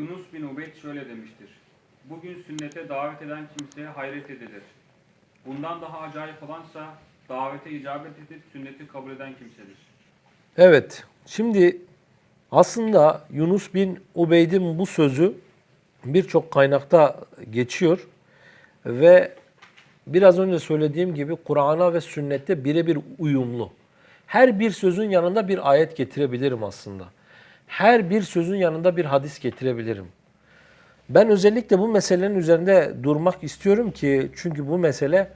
Yunus bin Ubeyd şöyle demiştir. Bugün sünnete davet eden kimseye hayret edilir. Bundan daha acayip olansa davete icabet edip sünneti kabul eden kimsedir. Evet. Şimdi aslında Yunus bin Ubeyd'in bu sözü birçok kaynakta geçiyor ve biraz önce söylediğim gibi Kur'an'a ve sünnette birebir uyumlu. Her bir sözün yanında bir ayet getirebilirim aslında. Her bir sözün yanında bir hadis getirebilirim. Ben özellikle bu meselenin üzerinde durmak istiyorum ki çünkü bu mesele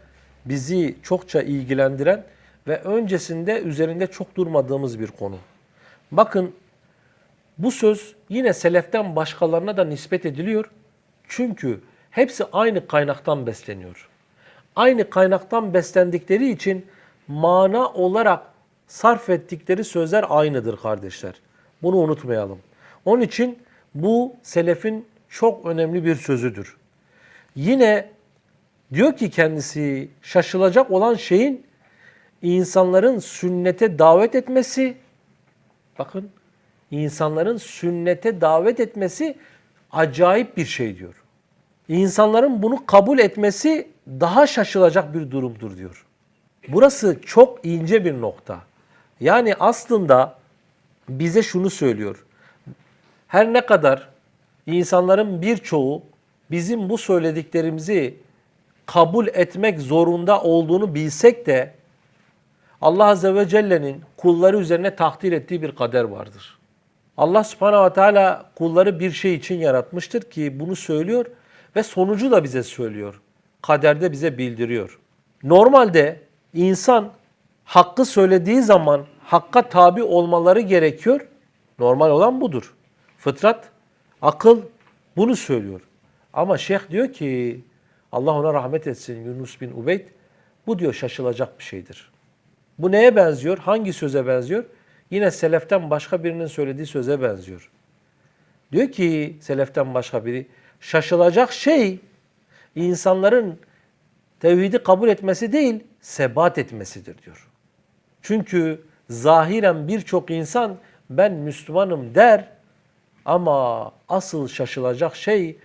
bizi çokça ilgilendiren ve öncesinde üzerinde çok durmadığımız bir konu. Bakın bu söz yine seleften başkalarına da nispet ediliyor. Çünkü hepsi aynı kaynaktan besleniyor. Aynı kaynaktan beslendikleri için mana olarak sarf ettikleri sözler aynıdır kardeşler. Bunu unutmayalım. Onun için bu selefin çok önemli bir sözüdür. Yine diyor ki kendisi şaşılacak olan şeyin insanların sünnete davet etmesi bakın insanların sünnete davet etmesi acayip bir şey diyor. İnsanların bunu kabul etmesi daha şaşılacak bir durumdur diyor. Burası çok ince bir nokta. Yani aslında bize şunu söylüyor. Her ne kadar insanların birçoğu bizim bu söylediklerimizi kabul etmek zorunda olduğunu bilsek de Allah Azze ve Celle'nin kulları üzerine takdir ettiği bir kader vardır. Allah Subhanahu ve Teala kulları bir şey için yaratmıştır ki bunu söylüyor ve sonucu da bize söylüyor. Kaderde bize bildiriyor. Normalde insan hakkı söylediği zaman hakka tabi olmaları gerekiyor. Normal olan budur. Fıtrat, akıl bunu söylüyor. Ama şeyh diyor ki Allah ona rahmet etsin Yunus bin Ubeyd bu diyor şaşılacak bir şeydir. Bu neye benziyor? Hangi söze benziyor? Yine seleften başka birinin söylediği söze benziyor. Diyor ki seleften başka biri şaşılacak şey insanların tevhidi kabul etmesi değil, sebat etmesidir diyor. Çünkü zahiren birçok insan ben Müslümanım der ama asıl şaşılacak şey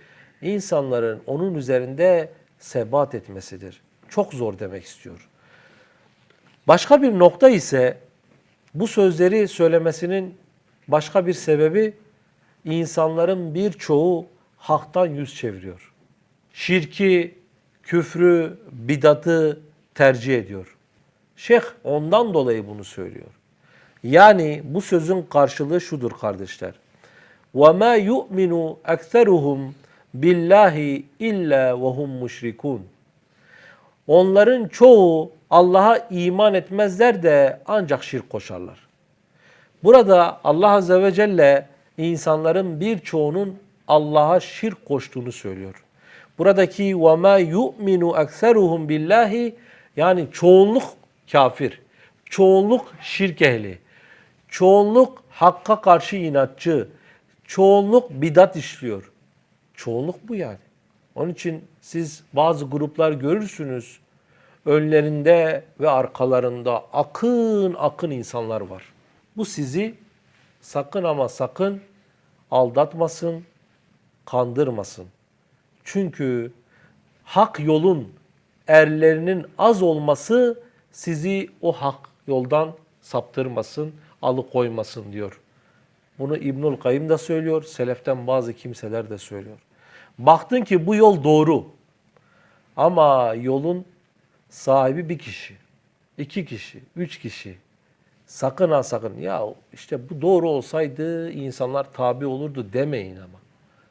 insanların onun üzerinde sebat etmesidir. Çok zor demek istiyor. Başka bir nokta ise bu sözleri söylemesinin başka bir sebebi insanların birçoğu haktan yüz çeviriyor. Şirki, küfrü, bidatı tercih ediyor. Şeyh ondan dolayı bunu söylüyor. Yani bu sözün karşılığı şudur kardeşler. وَمَا يُؤْمِنُ أَكْثَرُهُمْ billahi illa ve hum müşrikun. Onların çoğu Allah'a iman etmezler de ancak şirk koşarlar. Burada Allah Azze ve Celle insanların birçoğunun Allah'a şirk koştuğunu söylüyor. Buradaki وَمَا يُؤْمِنُ أَكْثَرُهُمْ billahi yani çoğunluk kafir, çoğunluk şirk ehli, çoğunluk hakka karşı inatçı, çoğunluk bidat işliyor. Çoğunluk bu yani. Onun için siz bazı gruplar görürsünüz. Önlerinde ve arkalarında akın akın insanlar var. Bu sizi sakın ama sakın aldatmasın, kandırmasın. Çünkü hak yolun erlerinin az olması sizi o hak yoldan saptırmasın, alıkoymasın diyor. Bunu İbnül Kayyım da söylüyor, seleften bazı kimseler de söylüyor. Baktın ki bu yol doğru. Ama yolun sahibi bir kişi, iki kişi, üç kişi. Sakın ha sakın. Ya işte bu doğru olsaydı insanlar tabi olurdu demeyin ama.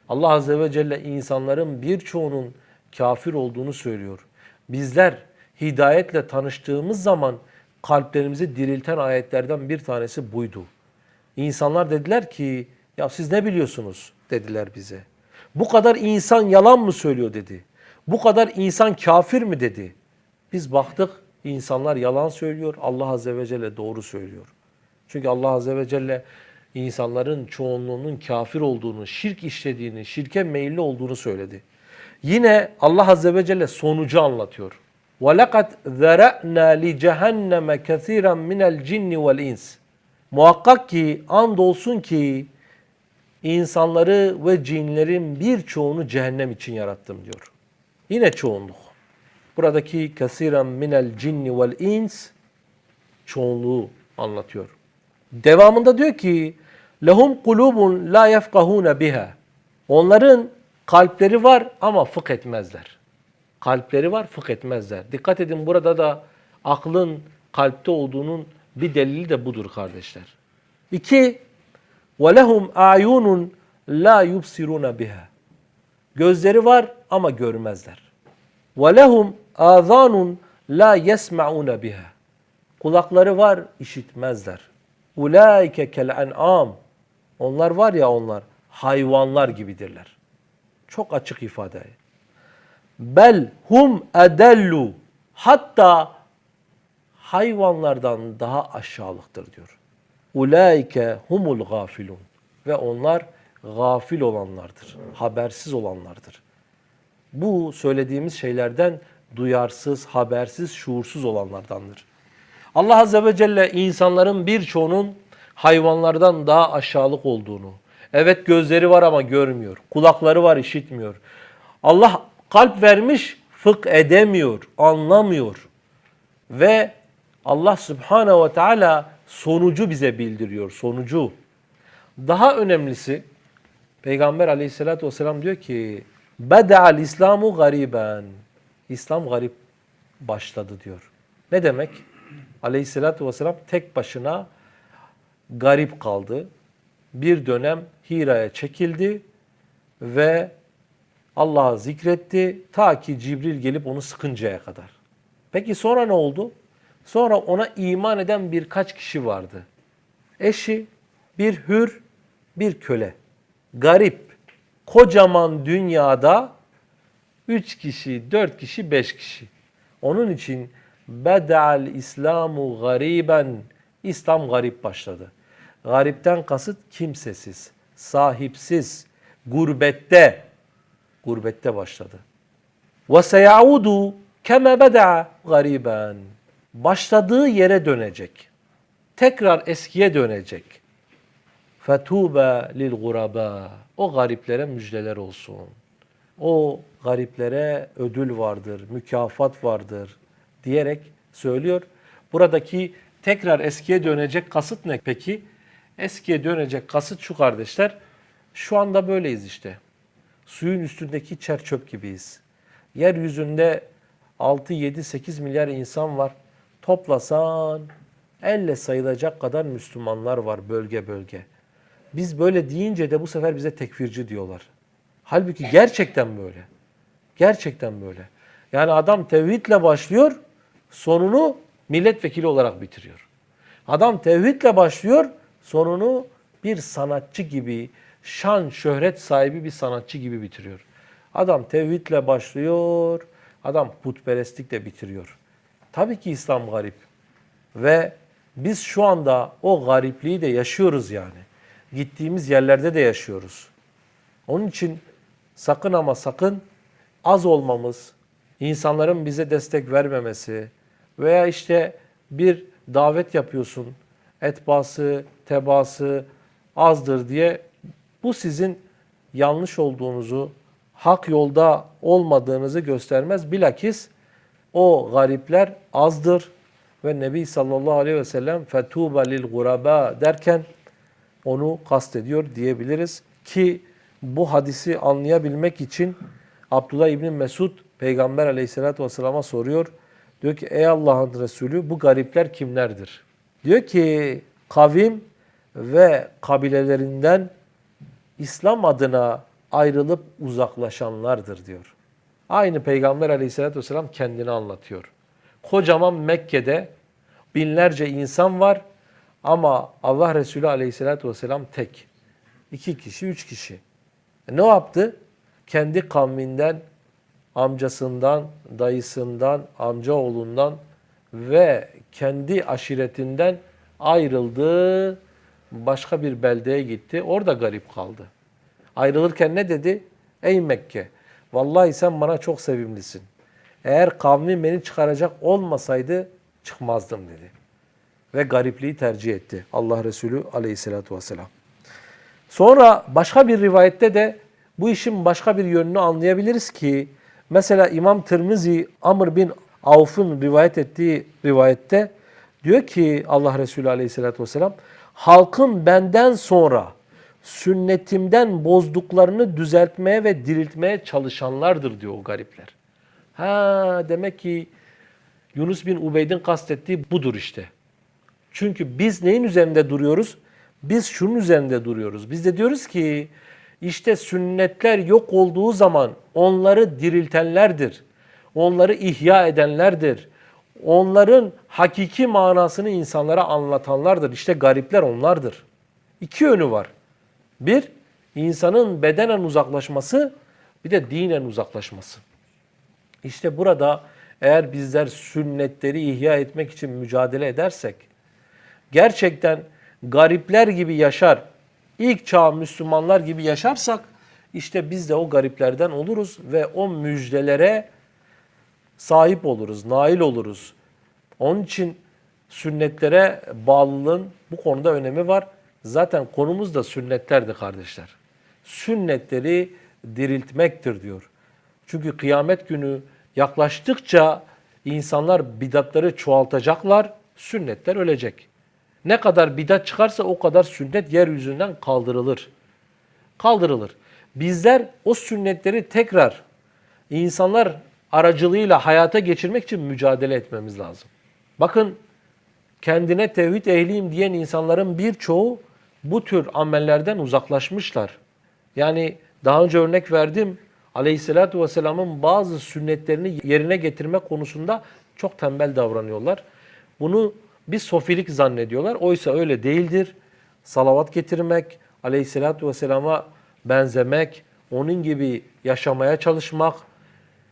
Allah Azze ve Celle insanların birçoğunun kafir olduğunu söylüyor. Bizler hidayetle tanıştığımız zaman kalplerimizi dirilten ayetlerden bir tanesi buydu. İnsanlar dediler ki ya siz ne biliyorsunuz dediler bize. Bu kadar insan yalan mı söylüyor dedi. Bu kadar insan kafir mi dedi. Biz baktık insanlar yalan söylüyor. Allah Azze ve Celle doğru söylüyor. Çünkü Allah Azze ve Celle insanların çoğunluğunun kafir olduğunu, şirk işlediğini, şirke meyilli olduğunu söyledi. Yine Allah Azze ve Celle sonucu anlatıyor. وَلَقَدْ ذَرَأْنَا لِجَهَنَّمَ كَثِيرًا مِنَ الْجِنِّ وَالْاِنْسِ Muhakkak ki andolsun ki insanları ve cinlerin birçoğunu cehennem için yarattım diyor. Yine çoğunluk. Buradaki kasiren minel cinni vel ins çoğunluğu anlatıyor. Devamında diyor ki lehum kulubun la yefkahuna biha. Onların kalpleri var ama fıkh etmezler. Kalpleri var fıkh etmezler. Dikkat edin burada da aklın kalpte olduğunun bir delili de budur kardeşler. İki, وَلَهُمْ اَعْيُونٌ لَا يُبْصِرُونَ biha. Gözleri var ama görmezler. وَلَهُمْ آذَانٌ لَا يَسْمَعُونَ biha. Kulakları var, işitmezler. اُولَٰئِكَ كَالْاَنْعَامِ Onlar var ya onlar, hayvanlar gibidirler. Çok açık ifade. Bel hum edellu. Hatta hayvanlardan daha aşağılıktır diyor. Ulaike humul gafilun. Ve onlar gafil olanlardır. Habersiz olanlardır. Bu söylediğimiz şeylerden duyarsız, habersiz, şuursuz olanlardandır. Allah Azze ve Celle insanların birçoğunun hayvanlardan daha aşağılık olduğunu, evet gözleri var ama görmüyor, kulakları var işitmiyor. Allah kalp vermiş, fıkh edemiyor, anlamıyor. Ve Allah Subhanahu ve Teala sonucu bize bildiriyor, sonucu. Daha önemlisi Peygamber aleyhissalatü vesselam diyor ki Beda'al İslamu gariben. İslam garip başladı diyor. Ne demek? Aleyhissalatü vesselam tek başına garip kaldı. Bir dönem Hira'ya çekildi ve Allah'ı zikretti ta ki Cibril gelip onu sıkıncaya kadar. Peki sonra ne oldu? Sonra ona iman eden birkaç kişi vardı. Eşi, bir hür, bir köle. Garip, kocaman dünyada üç kişi, dört kişi, beş kişi. Onun için beda'al İslamu gariben, İslam garip başladı. Garipten kasıt kimsesiz, sahipsiz, gurbette, gurbette başladı. Ve seyaudu keme beda. Başladığı yere dönecek. Tekrar eskiye dönecek. Fetube lil guraba. O gariplere müjdeler olsun. O gariplere ödül vardır, mükafat vardır diyerek söylüyor. Buradaki tekrar eskiye dönecek kasıt ne peki? Eskiye dönecek kasıt şu kardeşler. Şu anda böyleyiz işte. Suyun üstündeki çer çöp gibiyiz. Yeryüzünde 6, 7, 8 milyar insan var. Toplasan elle sayılacak kadar Müslümanlar var bölge bölge. Biz böyle deyince de bu sefer bize tekfirci diyorlar. Halbuki gerçekten böyle. Gerçekten böyle. Yani adam tevhidle başlıyor, sonunu milletvekili olarak bitiriyor. Adam tevhidle başlıyor, sonunu bir sanatçı gibi, şan, şöhret sahibi bir sanatçı gibi bitiriyor. Adam tevhidle başlıyor, adam putperestlikle bitiriyor. Tabii ki İslam garip. Ve biz şu anda o garipliği de yaşıyoruz yani. Gittiğimiz yerlerde de yaşıyoruz. Onun için sakın ama sakın az olmamız, insanların bize destek vermemesi veya işte bir davet yapıyorsun, etbası, tebası azdır diye bu sizin yanlış olduğunuzu, hak yolda olmadığınızı göstermez. Bilakis o garipler azdır ve Nebi sallallahu aleyhi ve sellem fetuba lil derken onu kastediyor diyebiliriz ki bu hadisi anlayabilmek için Abdullah İbni Mesud Peygamber aleyhissalatü vesselama soruyor. Diyor ki ey Allah'ın Resulü bu garipler kimlerdir? Diyor ki kavim ve kabilelerinden İslam adına ayrılıp uzaklaşanlardır diyor. Aynı Peygamber aleyhissalatü vesselam kendini anlatıyor. Kocaman Mekke'de binlerce insan var ama Allah Resulü aleyhissalatü vesselam tek. İki kişi, üç kişi. E ne yaptı? Kendi kavminden, amcasından, dayısından, amcaoğlundan ve kendi aşiretinden ayrıldı. Başka bir beldeye gitti. Orada garip kaldı. Ayrılırken ne dedi? Ey Mekke, vallahi sen bana çok sevimlisin. Eğer kavmim beni çıkaracak olmasaydı çıkmazdım dedi. Ve garipliği tercih etti Allah Resulü aleyhissalatü vesselam. Sonra başka bir rivayette de bu işin başka bir yönünü anlayabiliriz ki mesela İmam Tirmizi Amr bin Avf'ın rivayet ettiği rivayette diyor ki Allah Resulü Aleyhisselatü Vesselam halkın benden sonra sünnetimden bozduklarını düzeltmeye ve diriltmeye çalışanlardır diyor o garipler. Ha demek ki Yunus bin Ubeyd'in kastettiği budur işte. Çünkü biz neyin üzerinde duruyoruz? Biz şunun üzerinde duruyoruz. Biz de diyoruz ki işte sünnetler yok olduğu zaman onları diriltenlerdir. Onları ihya edenlerdir. Onların hakiki manasını insanlara anlatanlardır. İşte garipler onlardır. İki yönü var. Bir, insanın bedenen uzaklaşması, bir de dinen uzaklaşması. İşte burada eğer bizler sünnetleri ihya etmek için mücadele edersek, gerçekten garipler gibi yaşar, ilk çağ Müslümanlar gibi yaşarsak, işte biz de o gariplerden oluruz ve o müjdelere sahip oluruz, nail oluruz. Onun için sünnetlere bağlılığın bu konuda önemi var. Zaten konumuz da sünnetlerdi kardeşler. Sünnetleri diriltmektir diyor. Çünkü kıyamet günü yaklaştıkça insanlar bidatları çoğaltacaklar, sünnetler ölecek. Ne kadar bidat çıkarsa o kadar sünnet yeryüzünden kaldırılır. Kaldırılır. Bizler o sünnetleri tekrar insanlar aracılığıyla hayata geçirmek için mücadele etmemiz lazım. Bakın kendine tevhid ehliyim diyen insanların birçoğu bu tür amellerden uzaklaşmışlar. Yani daha önce örnek verdim. Aleyhisselatü Vesselam'ın bazı sünnetlerini yerine getirme konusunda çok tembel davranıyorlar. Bunu bir sofilik zannediyorlar. Oysa öyle değildir. Salavat getirmek, Aleyhisselatü Vesselam'a benzemek, onun gibi yaşamaya çalışmak,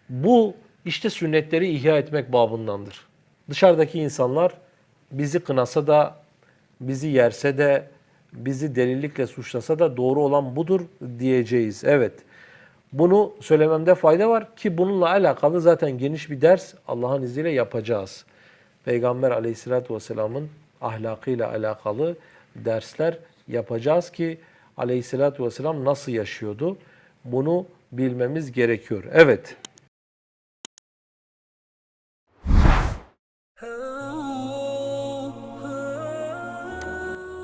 bu işte sünnetleri ihya etmek babındandır. Dışarıdaki insanlar bizi kınasa da, bizi yerse de, bizi delilikle suçlasa da doğru olan budur diyeceğiz. Evet. Bunu söylememde fayda var ki bununla alakalı zaten geniş bir ders Allah'ın izniyle yapacağız. Peygamber aleyhissalatü vesselamın ahlakıyla alakalı dersler yapacağız ki aleyhissalatü vesselam nasıl yaşıyordu? Bunu bilmemiz gerekiyor. Evet.